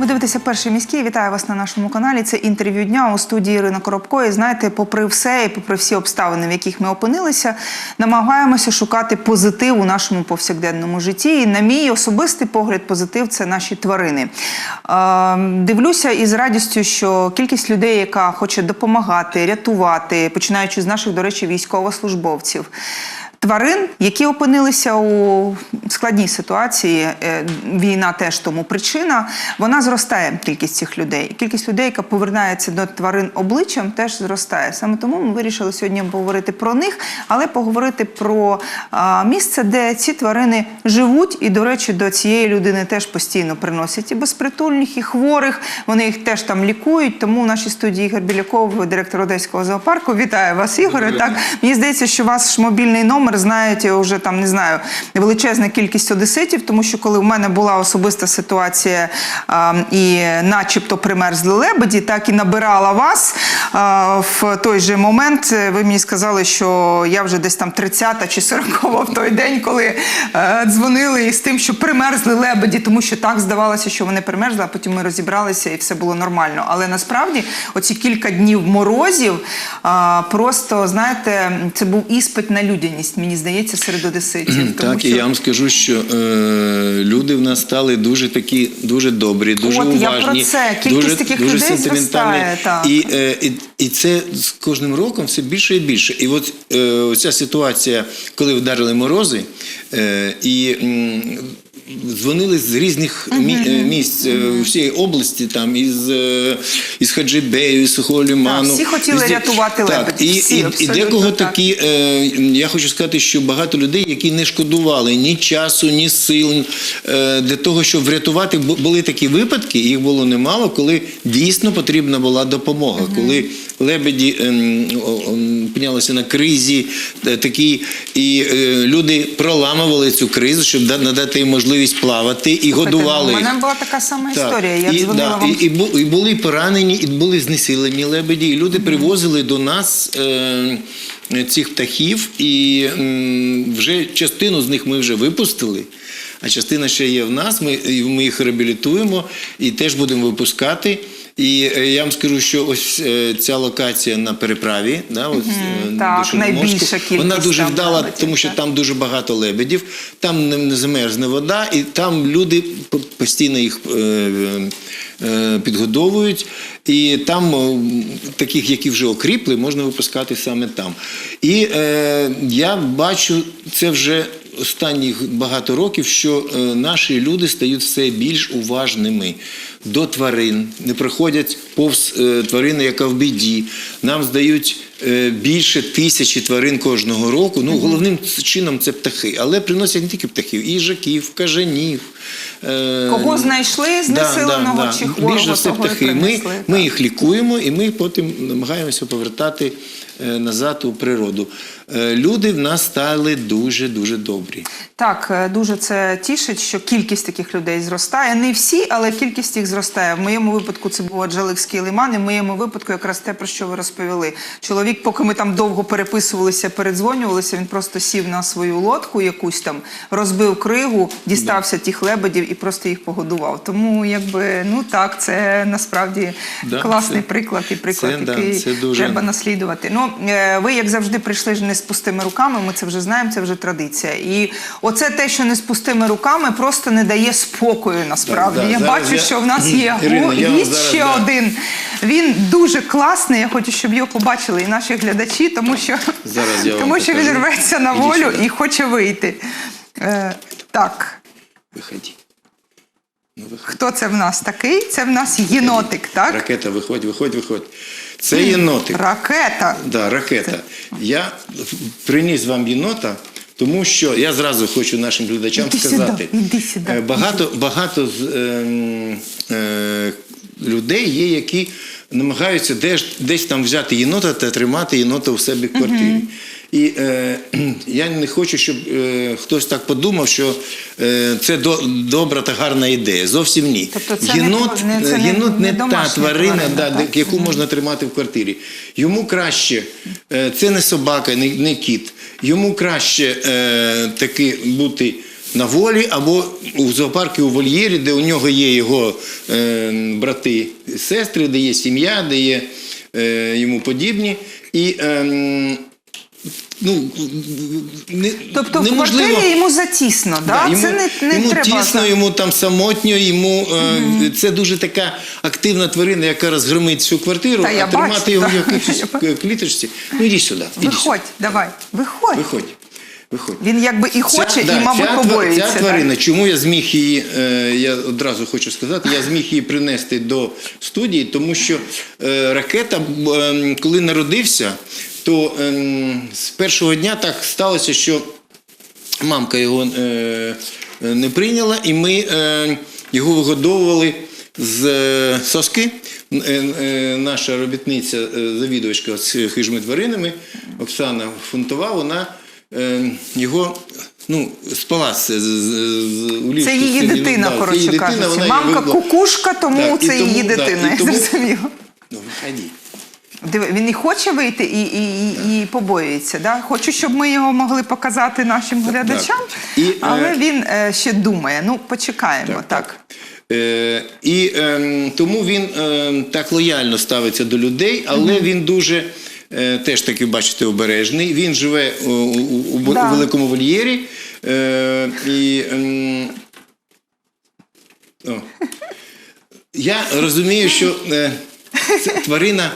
Ви дивитеся перший міський. Вітаю вас на нашому каналі. Це інтерв'ю дня у студії Ірина Коробко. І знаєте, попри все і попри всі обставини, в яких ми опинилися, намагаємося шукати позитив у нашому повсякденному житті. І на мій особистий погляд, позитив це наші тварини. Е, дивлюся із радістю, що кількість людей, яка хоче допомагати, рятувати, починаючи з наших, до речі, військовослужбовців. Тварин, які опинилися у складній ситуації, е, війна теж тому причина. Вона зростає кількість цих людей. Кількість людей, яка повернається до тварин обличчям, теж зростає. Саме тому ми вирішили сьогодні поговорити про них, але поговорити про місце, де ці тварини живуть. І, до речі, до цієї людини теж постійно приносять і безпритульних, і хворих. Вони їх теж там лікують. Тому в нашій студії Ігор Біляков, директор Одеського зоопарку. Вітаю вас, Ігоре. Так мені здається, що ваш мобільний номер знають вже там не знаю величезна кількість одеситів, тому що коли в мене була особиста ситуація і, начебто, примерзли лебеді, так і набирала вас в той же момент. Ви мені сказали, що я вже десь там 30-та чи 40-та в той день, коли е, дзвонили із тим, що примерзли лебеді, тому що так здавалося, що вони примерзли, а потім ми розібралися і все було нормально. Але насправді оці кілька днів морозів просто знаєте, це був іспит на людяність. Мені здається, серед одеситів. Тому Так, що... і я вам скажу, що е, люди в нас стали дуже такі, дуже добрі, дуже От, я уважні, про це. Кількість дуже, таких дуже людей зростає, так. І, е, і, і це з кожним роком все більше і більше. І от е, оця ситуація, коли вдарили морози, е, і м, дзвонили з різних е, місць е, всієї області, там із, е, із Хаджибею, Сухого Ліману. всі хотіли Везде. рятувати так, лебедів, І, всі, і, і декого так. такі, е, я хочу сказати, що багато людей, які не шкодували ні часу, ні сил е, для того, щоб врятувати. Бу- Були такі випадки, їх було немало, коли дійсно потрібна була допомога. Коли лебеді ем, опинялися на кризі е, такій, і е, люди проламували цю кризу, щоб надати їм можливість плавати і годували У мене була така сама Так, історія. Я і, дзвонила да, вам. і, і, і були поранені, і були знесилені лебеді. І люди привозили до нас е, цих птахів, і вже частину з них ми вже випустили. А частина ще є в нас. Ми, ми їх реабілітуємо і теж будемо випускати. І е, я вам скажу, що ось е, ця локація на переправі, да, ось, е, так, найбільша кількість вона дуже там вдала, лебедів, тому що так. там дуже багато лебедів, там не, не замерзне вода, і там люди постійно їх е, е, підгодовують. І там таких, які вже окріпли, можна випускати саме там. І е, я бачу це вже останніх багато років, що е, наші люди стають все більш уважними до тварин, не проходять повз е, тварини, яка в біді. Нам здають е, більше тисячі тварин кожного року. Ну, головним чином це птахи, але приносять не тільки птахів, і їжаків, кажанів. Кого знайшли знесиленого чи хворого, Більш за все того птахи. Ми, ми їх лікуємо і ми потім намагаємося повертати назад у природу. Е, Люди в нас стали дуже-дуже добрі. Так, е, дуже це тішить, що кількість таких людей зростає. Не всі, але кількість їх зростає. В моєму випадку це був Аджаликський лиман. І в моєму випадку якраз те, про що ви розповіли. Чоловік, поки ми там довго переписувалися, передзвонювалися, він просто сів на свою лодку, якусь там розбив кригу, дістався тих лебедів і просто їх погодував. Тому, якби ну так, це насправді Да, класний це- приклад і приклад, це, да, це дуже- треба наслідувати. Ну, е, ви, як завжди, прийшли ж не з пустими руками, ми це вже знаємо, це вже традиція. І оце те, що не з пустими руками, просто не дає спокою насправді. Так, я зараз бачу, я- що в нас є Ірина, гість зараз, ще да. один. Він дуже класний. Я хочу, щоб його побачили і наші глядачі, тому що, Зараз я тому що він рветься на волю сюди. і хоче вийти. Е, так. Виходи. Ну, виходь. Хто це в нас такий? Це в нас єнотик, так? Ракета, виходь, виходь, виходь. Це єнотик. Ракета. Да, ракета. Я приніс вам єнота, тому що я зразу хочу нашим глядачам Іди сказати. сюди, іди сюди. е, Багато, багато з, е, е, людей є, які намагаються десь, десь там взяти єнота та тримати єнота у себе в квартирі. І е, я не хочу, щоб е, хтось так подумав, що е, це до, добра та гарна ідея. Зовсім ні. Тобто це не єнот, не- це єнот не, не та тварина, тварина, да, так? яку можна тримати в квартирі. Йому краще, е, це не собака, не, не кіт. Йому краще е, таки бути на волі або у зоопарку у вольєрі, де у нього є його е, брати, сестри, де є сім'я, де є е, йому подібні. І е, ну, не, Тобто в квартирі йому затісно, да? Да, йому, це не, не йому треба. тісно, йому там самотньо, йому е, це дуже така активна тварина, яка розгромить всю квартиру, Та я а тримати бачу, його да. в якійсь кліточці. Ну йди сюди. іди Виходь, сюди. давай, виходь. Виходь. Виходь. Він якби і хоче, Ця- і, да, мабуть, ця, побоюється. Ця так? тварина, чому я зміг її, е, я одразу хочу сказати, я зміг її принести до студії, тому що е, ракета, е, коли народився, то е, з першого дня так сталося, що мамка його е, не прийняла, і ми е, його вигодовували з е, соски. Е, е, наша робітниця, е, завідувачка з хижими тваринами Оксана Фунтова, вона е, його ну, спала з, з, з, у Це її дитина, да, коротше її кажучи. Мамка кукушка, тому Так, це її тому- да, дитина, я зрозуміла. Ну, виходи. Він і хоче вийти, і, і, і, і побоюється. Да? Хочу, щоб ми його могли показати нашим глядачам, І, е, але він е, ще думає. Ну, почекаємо, так. Так, Е, і е, тому він е, так лояльно ставиться до людей, але він дуже е, теж таки, бачите, обережний. Він живе у, у, у, Да. у великому вольєрі. Е, і, ем, о. Я розумію, що е, тварина.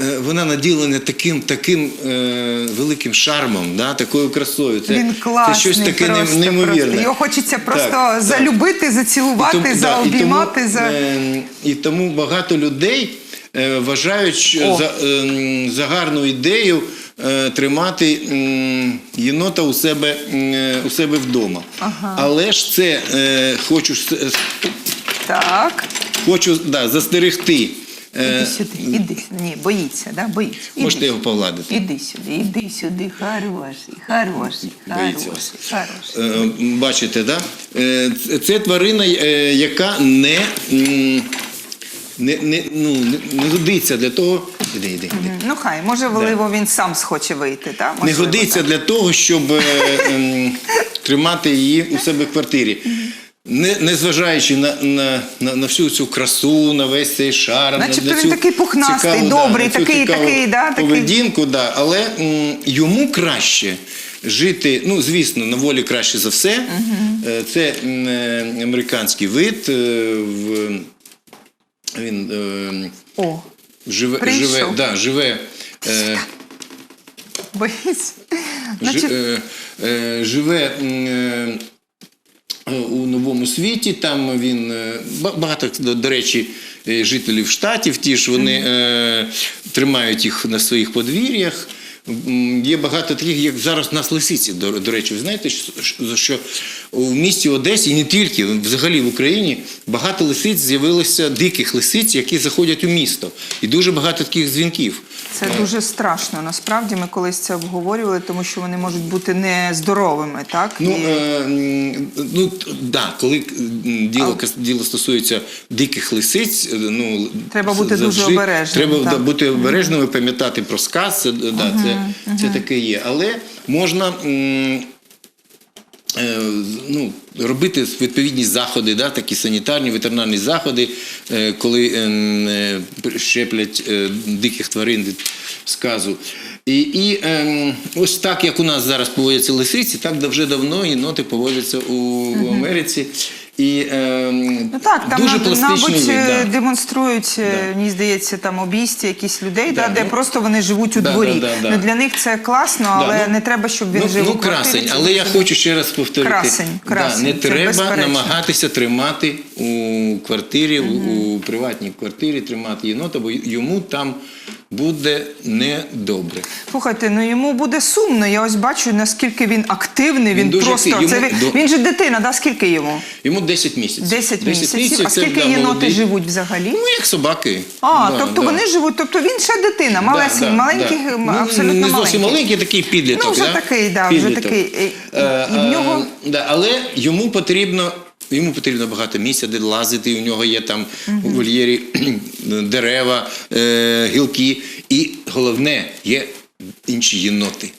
Е, Вона наділена таким таким е, великим шармом, да, такою красою. Це, Він класний, це щось таке просто, неймовірне. просто. Його хочеться просто Так, залюбити, так. зацілувати, І тому- заобіймати. І тому, за... е, і тому багато людей е, вважають О. за, е, за гарну ідею е, тримати єнота у себе, е, у себе вдома. Ага. Але ж це е, хочу, Так. хочу да, застерегти. Е, Іди сюди, іди сюди. Ні, боїться, да? боїться. Іди Можете сюди. його погладити. Іди сюди, іди сюди, хороший, хороший, Боїться хороший, хороший. Е, Бачите, да? Е, це- тварина, е, яка не, м, не, не, ну, не- не годиться для того. Іди, іди, іди. Ну хай, може, можливо, він сам схоче вийти, так? Не годиться для того, щоб е, ем, тримати її у себе в квартирі. Не, незважаючи на, на, на, на всю цю красу, на весь цей шарм, Начебто на, на він цю такий пухнастий, цікаву, добрий, цю такий- такий, да, такий. поведінку, да, але м, йому краще жити, ну звісно, на волі краще за все. Е, Це м, е, американський вид. е, В, він е, О, живе, Прийшов. живе, да, живе е, боїться. Значить, е, е, живе е, у новому світі. Там він е, багато, до, до речі, е, жителів штатів. Ті ж вони е, тримають їх на своїх подвір'ях. Є багато таких, як зараз у нас лисиці. До, до речі, ви знаєте, що, у місті Одесі, і не тільки, взагалі в Україні, багато лисиць з'явилося диких лисиць, які заходять у місто. І дуже багато таких дзвінків. це дуже страшно. Насправді ми колись це обговорювали, тому що вони можуть бути нездоровими, так? Ну, е, ну да, коли діло, кас- діло стосується диких лисиць, е, ну Треба бути дуже обережним, Треба так. бути обережним і пам'ятати про сказ. Це, да, це, це таке є. Але можна. м, е, Ну, робити відповідні заходи, да, такі санітарні, ветеринарні заходи, е, коли е, е, щеплять е, диких тварин від сказу. І, і е, ось так, як у нас зараз поводяться лисиці, так вже давно єноти поводяться у, у Америці. І е, Ну так, там дуже пластичний мабуть, вид. е, Да. демонструють, е, Да. мені здається, там обійстя якісь людей, Да, да, де ну, просто вони живуть у да, дворі. да, да, да. Ну, для них це класно, Да, але ну, не треба, щоб він ну, жив ну, у квартирі. красень, але я хочу ще раз повторити. Красень, красень, Да, не це треба безперечно. намагатися тримати у квартирі, у- у приватній квартирі тримати єнота, бо йому там буде недобре. Слухайте, ну йому буде сумно. Я ось бачу, наскільки він активний. Він, Він дуже просто це Йому він, же дитина, да? Скільки йому? Йому 10 місяців. 10 місяців. А скільки да, єноти живуть взагалі? Ну, як собаки. А, Да, тобто да. вони живуть, тобто він ще дитина, Да, малесенький, да, маленький, да. м, Ну, абсолютно не маленький. зовсім маленький, такий підліток. Ну, вже да? такий, да, вже такий. І- і- Е, і в нього- е, да, але йому потрібно. Йому потрібно багато місця, де лазити. У нього є там у вольєрі дерева, е, гілки. І головне, є інші єноти.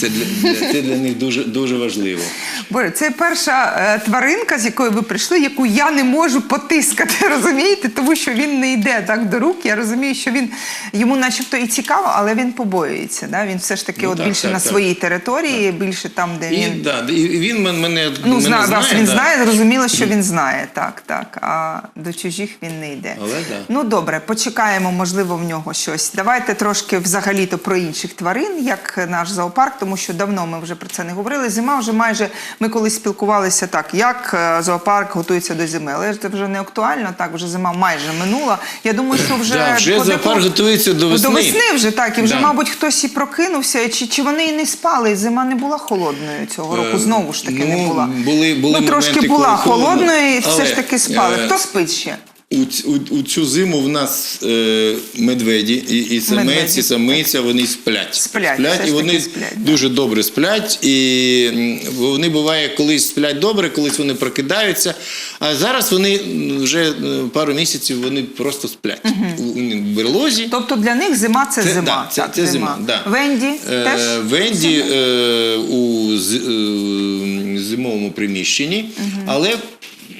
Це для, це для них дуже, дуже важливо. Боже, це перша е, тваринка, з якою ви прийшли, яку я не можу потискати, розумієте? Тому що він не йде так до рук. Я розумію, що він йому, начебто, і цікаво, але він побоюється. Да? Він все ж таки Ну, от так, більше так, на так. своїй території, більше там, де І, він. да, і він мен- мене, Ну, мене знає, вас він да. знає, зрозуміло, що він знає, так, так. А до чужих він не йде. Але да. Ну добре, почекаємо, можливо, в нього щось. Давайте трошки взагалі-то про інших тварин, як наш зоопарк, тому що давно ми вже про це не говорили. Зима вже майже ми колись спілкувалися так, як е, зоопарк готується до зими. Але це вже не актуально, так вже зима майже минула. Я думаю, що вже Да, вже зоопарк готується до весни. До весни вже так, і вже, Да. мабуть, хтось і прокинувся, чи, чи вони і не спали, і зима не була холодною цього року. Е, Знову ж таки не ну, була. були- були ну, трошки моменти, була холодною, і все ж таки спали. е, Хто спить ще? У, у, у цю зиму в нас е, медведі і, і самець, Медведі. і самиця вони сплять. Сплять, все і вони сплять, да. дуже добре сплять. І вони буває, колись сплять добре, колись вони прокидаються. А зараз вони вже е, пару місяців вони просто сплять у, у берлозі. Тобто для них зима це, зима. Да, це, так, це зима. Да. Венді Е, теж? Венді е, у з- е, зимовому приміщенні, але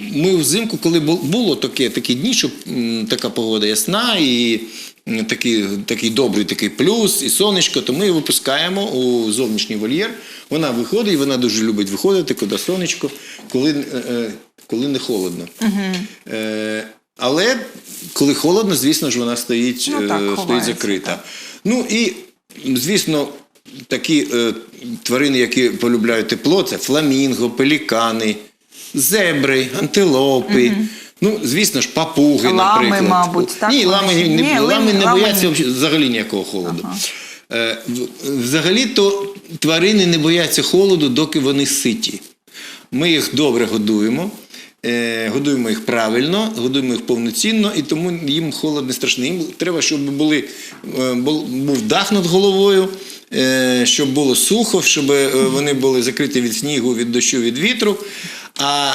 ми взимку, коли бу- було таке, такі дні, що така погода ясна і такий, такий добрий такий плюс, і сонечко, то ми її випускаємо у зовнішній вольєр. Вона виходить, вона дуже любить виходити, куди сонечко, коли, е, е, коли не холодно. Е, але коли холодно, звісно ж, вона стоїть, Ну, так, стоїть ховається, закрита. так. Ну і, звісно, такі е, тварини, які полюбляють тепло, це фламінго, пелікани, зебри, антилопи. Ну, звісно ж, папуги, Лами, наприклад. мабуть, так, Ні, лами, не, Ні, лами не лами бояться взагалі- ніякого холоду. Е, Взагалі-то тварини не бояться холоду, доки вони ситі. Ми їх добре годуємо, е, годуємо їх правильно, годуємо їх повноцінно, і тому їм холод не страшний. Їм треба, щоб були, е, був дах над головою, щоб було сухо, щоб вони були закриті від снігу, від дощу, від вітру. А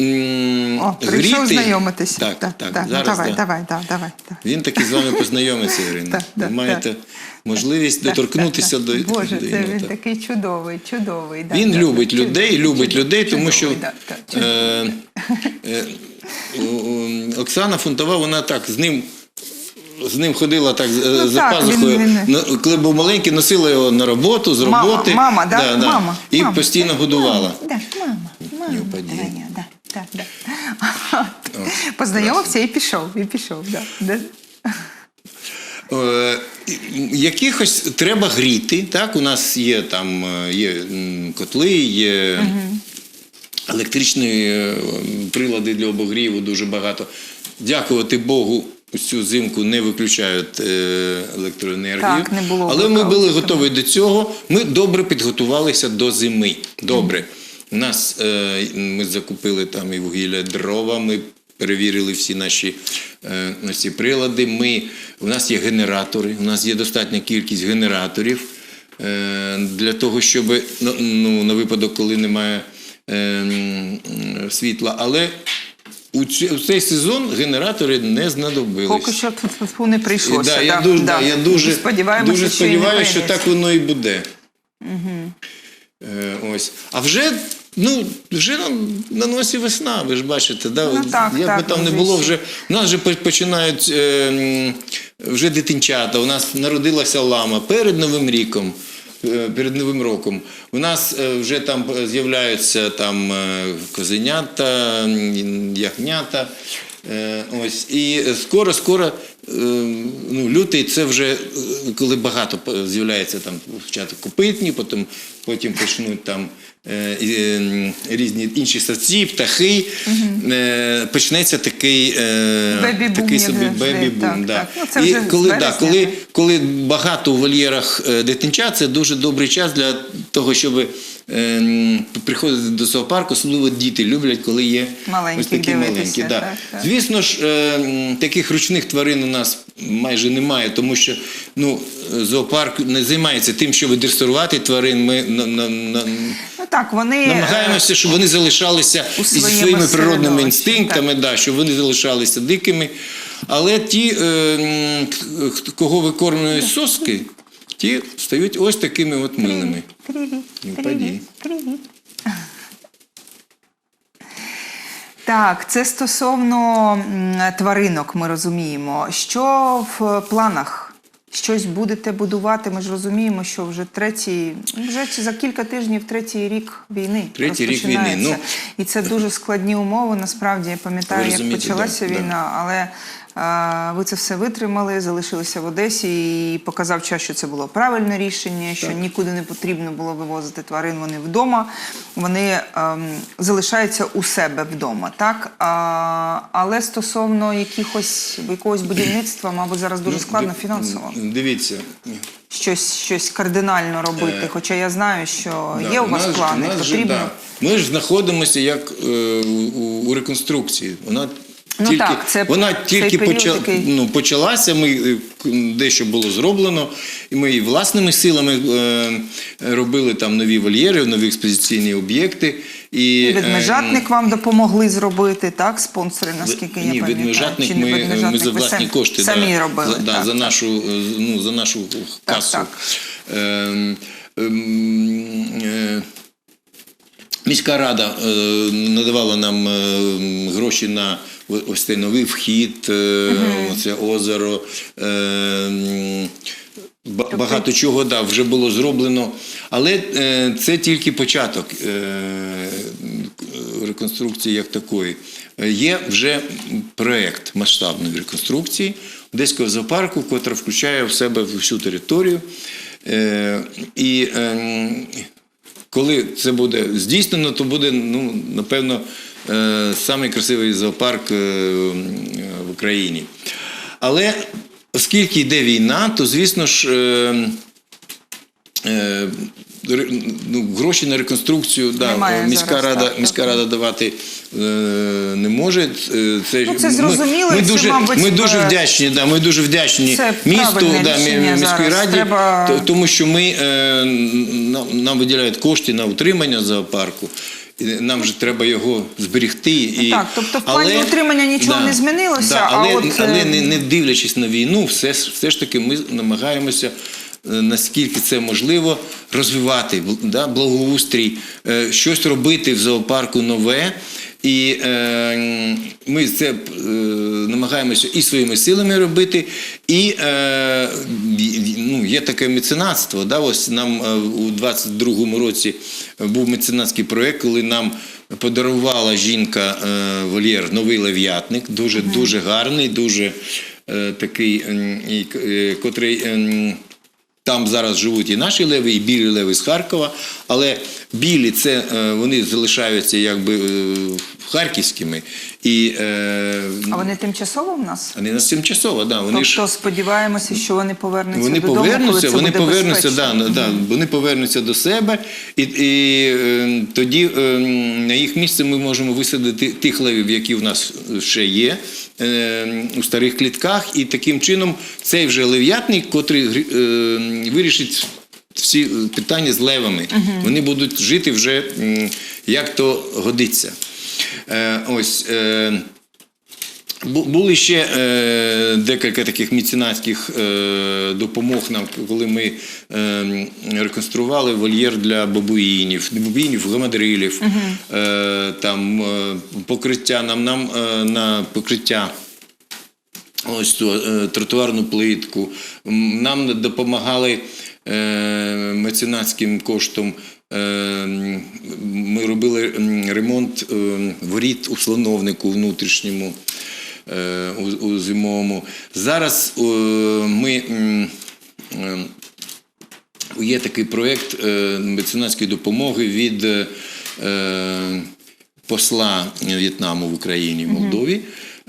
м, О, прийшов знайомитися. Так, Так, так, так. Ну, зараз, давай, да. давай, да, давай, давай. Він таки з вами познайомиться, Ірина. Так, Ви так, маєте так. можливість Так, доторкнутися так, так. до Боже, до це нього, він так. такий чудовий, чудовий. да, Він да, любить людей, чудовий, любить людей, тому що чудовий, да, так, е, е, Оксана Фунтова, вона так з ним. З ним ходила так Ну, за так, пазухою, він- він- коли був маленький, носила його на роботу, з Мама, роботи. мама, да? Мама, і мама. постійно годувала. Да, мама, мама. Не упади. Да, да, да. Познайомився і пішов, і пішов. Да, да. Е, якихось треба гріти. Так, у нас є там е, є котли, є електричні е, прилади для обогріву дуже багато. Дякувати Богу. Цю зимку не виключають е, електроенергію. Так, не було Але ми були готові до цього. Ми добре підготувалися до зими. Добре. У нас е, ми закупили там і вугілля, дрова. Ми перевірили всі наші е, ці прилади. Ми, у нас є генератори, у нас є достатня кількість генераторів е, для того, щоб ну, ну, на випадок, коли немає е, світла. Але у цей сезон генератори не знадобились. Поки що тут не прийшлося. Да, я да, дуже, да. я дуже, Сподіваємося, дуже що сподіваюся, що прийдеться. так воно і буде. Е, ось. А вже, ну, вже на, на носі весна, ви ж бачите, да? Ну, так, як так, би там не було, вже, у нас вже починають е, вже дитинчата, у нас народилася лама перед Новим ріком. Е, Перед Новим роком у нас е, вже там з'являються там е, козенята, ягнята. Е, Ось і скоро, скоро, е, ну, лютий це вже е, коли багато з'являється там спочатку копитні, потім, потім почнуть там різні інші савці, птахи. Е, Почнеться такий, Бебі-бум, такий собі бебі-бум. да. Ну, І коли, да, коли, коли багато у вольєрах дитинчат, це дуже добрий час для того, щоб м, приходити до зоопарку, особливо діти люблять, коли є Маленьких ось такі маленькі. Да. так, так. Звісно ж, е, таких ручних тварин у нас майже немає, тому що ну, зоопарк не займається тим, щоб дресирувати тварин. Ми на, на, на, Ну так, вони е, намагаємося, щоб вони залишалися зі своїми природними інстинктами, да, щоб вони залишалися дикими. Але ті, е, кого викормлюють соски, ті стають ось такими от милими. Привіт, привіт, привіт. Так, це стосовно тваринок, ми розуміємо. Що в планах? Щось будете будувати? Ми ж розуміємо, що вже третій, вже за кілька тижнів третій рік війни. Третій рік війни, розпочинається. ну. І це дуже складні умови. Насправді я пам'ятаю, як почалася да, да. війна, але е, ви це все витримали, залишилися в Одесі і показав час, що це було правильне рішення, що нікуди не потрібно було вивозити тварин. Вони вдома, вони ем, залишаються у себе вдома. Так а, але стосовно якихось якогось будівництва, мабуть, зараз дуже складно фінансово Дивіться. щось, щось кардинально робити. Хоча я знаю, що Е. Да, є у вас нас- плани, нас же, потрібно. да. Ми ж знаходимося як е, у, у реконструкції. Вона Ну тільки, так, це вона тільки період поча- такий. ну, почалася. Ми е, дещо було зроблено, і ми і власними силами е, робили там нові вольєри, нові експозиційні об'єкти. І, І е, вам допомогли зробити, так? Спонсори, наскільки я Ні, відмежатник Чи не ми, ми за власні самі- кошти самі да, робили. за, да, так, за, так. нашу, е, ну, за нашу касу. так. Ем, ем, е, Міська рада е, надавала нам е, гроші на ось цей новий вхід, е, оце озеро. Е, багато чого да, вже було зроблено. Але е, це тільки початок реконструкції як такої. Є вже проєкт масштабної реконструкції Одеського зоопарку, котра включає в себе всю територію. І ем, коли це буде здійснено, то буде, ну, напевно, самий красивий зоопарк е, в Україні. Але оскільки йде війна, то звісно ж. е, е, Ну, гроші на реконструкцію да, міська зараз, рада, так, міська так. рада давати е, не може. Е, Це, Ну, це зрозуміло, Ми, ми, дуже, мабуть, ми дуже е, вдячні. Да, ми дуже вдячні місту, да, мі- міській раді, Треба- тому що ми е, нам, нам виділяють кошти на утримання зоопарку. Нам же треба його зберегти. І, Так, тобто в плані утримання нічого не змінилося, Да, а але, от, е, але не, не дивлячись на війну, все, все ж таки ми намагаємося. е, Наскільки це можливо, розвивати да, благоустрій, е, щось робити в зоопарку нове. І е, ми це е, намагаємося і своїми силами робити, і е, ну, є таке меценатство. Да? Ось нам е, у 22-му році був меценатський проєкт, коли нам подарувала жінка е, вольєр новий лев'ятник, дуже дуже гарний, дуже е, такий, е, котрий. Там зараз живуть і наші леви, і білі леви з Харкова. Але білі це е, вони залишаються якби е, харківськими. І е, А вони тимчасово в нас? вони нас тимчасово, да, вони ж тобто сподіваємося, що вони повернуться вони додому, коли повернуться, це вони буде повернуться, да, да, вони повернуться до себе, і, і е, тоді е, на їх місце ми можемо висадити тих левів, які в нас ще є у старих клітках, і таким чином цей вже лев'ятник, котрий е, вирішить. Всі питання з левами. Вони будуть жити вже як то годиться. Е, ось. Е, Були ще е, декілька таких меценатських е, допомог нам, коли ми е, реконструювали вольєр для бабуїнів, бабуїнів, гамадрилів, е, там е, покриття нам, нам е, на покриття. Ось ту е, тротуарну плитку. Нам допомагали е, меценатським коштом. е, Ми робили ремонт е, воріт у слоновнику внутрішньому у, у зимовому. Зараз е, ми. е, Є такий проєкт е, меценатської допомоги від е, е, посла В'єтнаму в Україні, в Молдові.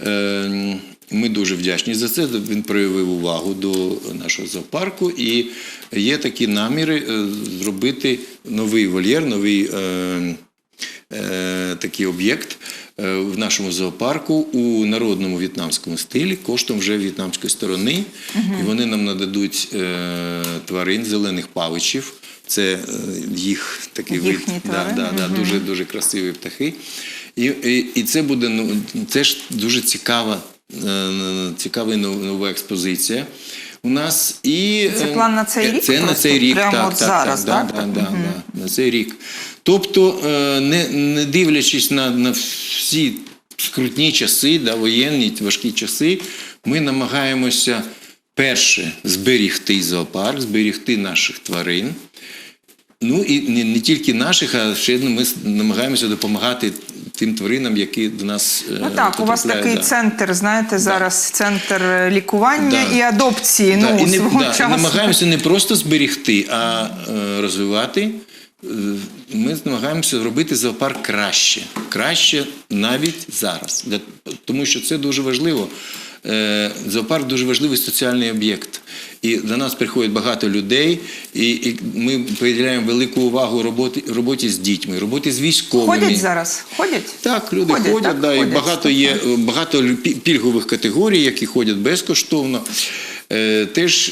Е, Ми дуже вдячні за це. Він проявив увагу до нашого зоопарку, і є такі наміри е, зробити новий вольєр, новий е, е, такий об'єкт е, в нашому зоопарку у народному в'єтнамському стилі, коштом вже в'єтнамської сторони. І вони нам нададуть е, тварин, зелених павичів. Це е, їх такий вид. Да, да, дуже, дуже красиві птахи. І, і, і це буде ну, дуже цікава, е, цікава нова експозиція. У нас і Це е, план на цей рік Це на цей рік, Прямо так, от так, зараз, так, так? да, да, да, на цей рік. Тобто, е, не, не дивлячись на, на всі скрутні часи, да, воєнні важкі часи, ми намагаємося перше зберігти зоопарк, зберігти наших тварин. Ну і не, не тільки наших, а ще ми намагаємося допомагати тим тваринам, які до нас е, Ну так, у вас такий да. центр, знаєте, зараз центр е, лікування Да. і адопції. Да, ну, і не, свого да, часу. намагаємося не просто зберігти, а розвивати. Е, Ми намагаємося робити зоопарк краще. Краще навіть зараз. Тому що це дуже важливо. Е, Зоопарк дуже важливий соціальний об'єкт. І до нас приходять багато людей, і, і ми приділяємо велику увагу роботі, роботі з дітьми, роботі з військовими. Ходять зараз? Ходять? Так, люди Ходять, ходять, так, да, і багато є багато пільгових категорій, які ходять безкоштовно. Е, теж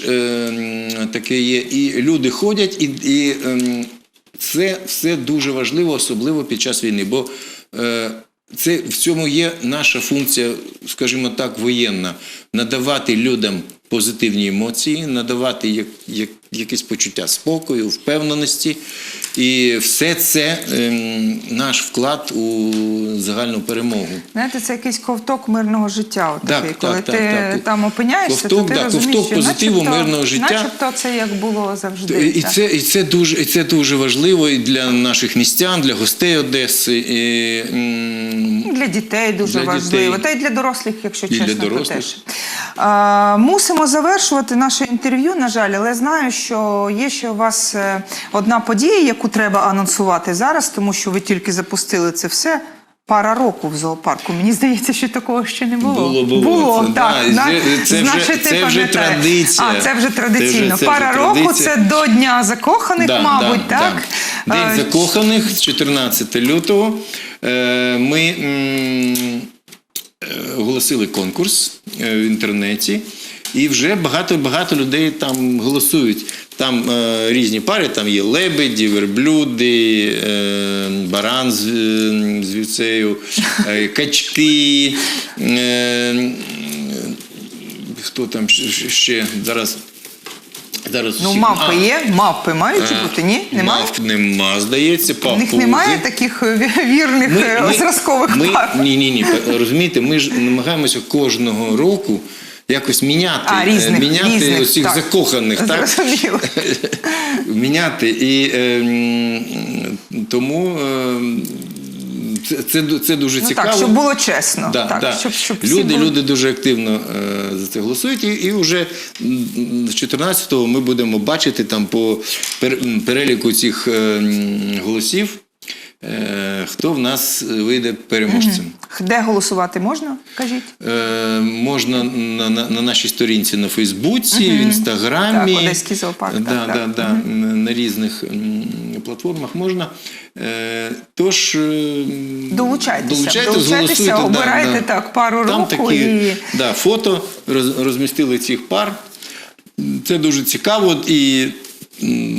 таке є. І люди ходять, і, і ем, це все дуже важливо, особливо під час війни. Бо е, це в цьому є наша функція, скажімо так, воєнна надавати людям позитивні емоції, надавати як, як, якесь почуття спокою, впевненості. І все це ем, наш вклад у загальну перемогу. Знаєте, це якийсь ковток мирного життя. От Так, такий. так, Коли так, ти так. там опиняєшся, Ковток, то ти да, розумієш, ковток що позитиву, начебто, мирного життя. Начебто це як було завжди. І так. це, і, це дуже, і це дуже важливо і для наших містян, для гостей Одеси. І, І Для дітей дуже Для важливо, дітей. та й для дорослих, якщо І для чесно, то теж. А, мусимо завершувати наше інтерв'ю, на жаль, але знаю, що є ще у вас е, одна подія, яку треба анонсувати зараз, тому що ви тільки запустили це все. Пара року в зоопарку. Мені здається, що такого ще не було. Було, було. Це, так. да, на- це- це вже- це вже традиція. А, це вже традиційно. Це вже- це вже Пара року традиція. це до Дня закоханих, Да, мабуть, да, так? да. День Е, закоханих, 14 лютого. Е, Ми оголосили конкурс в інтернеті. І вже багато багато людей там голосують. Там е, різні пари, там є лебеді, верблюди, е, баран з, е, з вівцею, е, качки. Е, хто там ще- зараз. зараз Ну, всі- мавпи А, є, мавпи мають Е, бути, ні? Немає? Мавп нема, здається, У них немає таких е, ві- вірних е, зразкових ми, пар. Ні, ні, ні. Розумієте, ми ж намагаємося кожного року якось міняти, А, е, різних, міняти різних, оцих так. закоханих, так? Зрозуміло. міняти. І е, тому е, це, це, це дуже Ну цікаво. так, щоб було чесно. Да, так, да. Щоб, щоб всі люди, були... люди дуже активно е, за це голосують, і, і вже з 14-го ми будемо бачити там по пер- переліку цих е, голосів, хто в нас вийде переможцем. Де голосувати можна, кажіть? Е, можна на, на, на нашій сторінці на Фейсбуці, в Інстаграмі. Так, Одеський зоопарк, Да, так, да, так. да, на, різних платформах можна. Е, тож е, Долучайтеся, долучайтеся, голосуйте, да, обирайте да. так пару Там року такі і да, фото роз, розмістили цих пар. Це дуже цікаво. І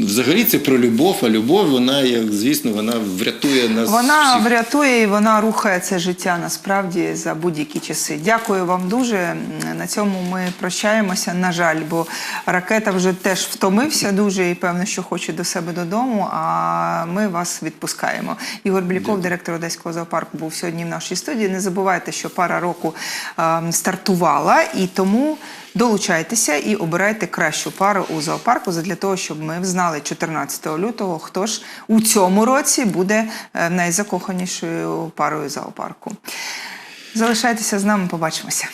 взагалі це про любов, а любов, вона, як звісно, вона врятує нас. Вона всіх. врятує і вона рухає це життя насправді за будь-які часи. Дякую вам дуже. На цьому ми прощаємося. На жаль, бо ракета вже теж втомився дуже і певно, що хоче до себе додому. А ми вас відпускаємо. Ігор Бліков, директор Одеського зоопарку, був сьогодні в нашій студії. Не забувайте, що пара року ем, стартувала, і тому. Долучайтеся і обирайте кращу пару у зоопарку для того, щоб ми знали 14 лютого, хто ж у цьому році буде е, найзакоханішою парою зоопарку. Залишайтеся з нами, побачимося.